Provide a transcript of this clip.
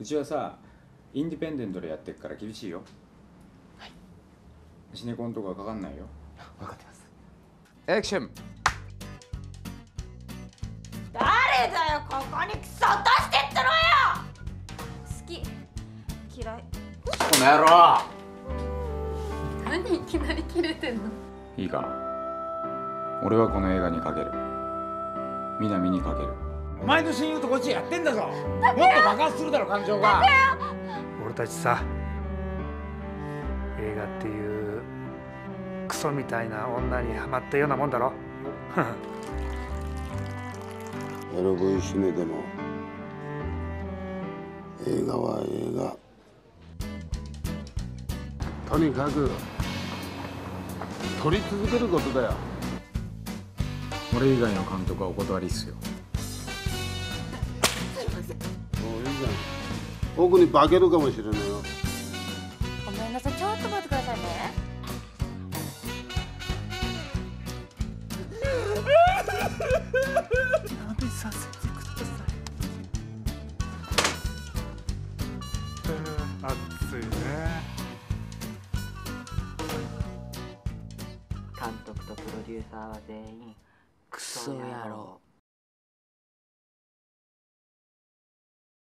うちはさインディペンデントでやってっから厳しいよ。はい。シネコンとかかかんないよ。分かってます。エクション誰だよここにクソ落としてったのよ！好き。嫌い。この野郎何いきなり切れてんの？いいかな。俺はこの映画にかける。南にかけるお前の親友とこっちやってんだぞ。もっと爆発するだろ感情が。俺たちさ映画っていうクソみたいな女にはまったようなもんだろ。エロボイシネでも映画は映画。とにかく撮り続けることだよ。俺以外の監督はお断りっすよじゃん。奥に化けるかもしれないよ。ごめんなさい。ちょっと待ってくださいね。やめさせてください。熱いね。監督とプロデューサーは全員クソ野郎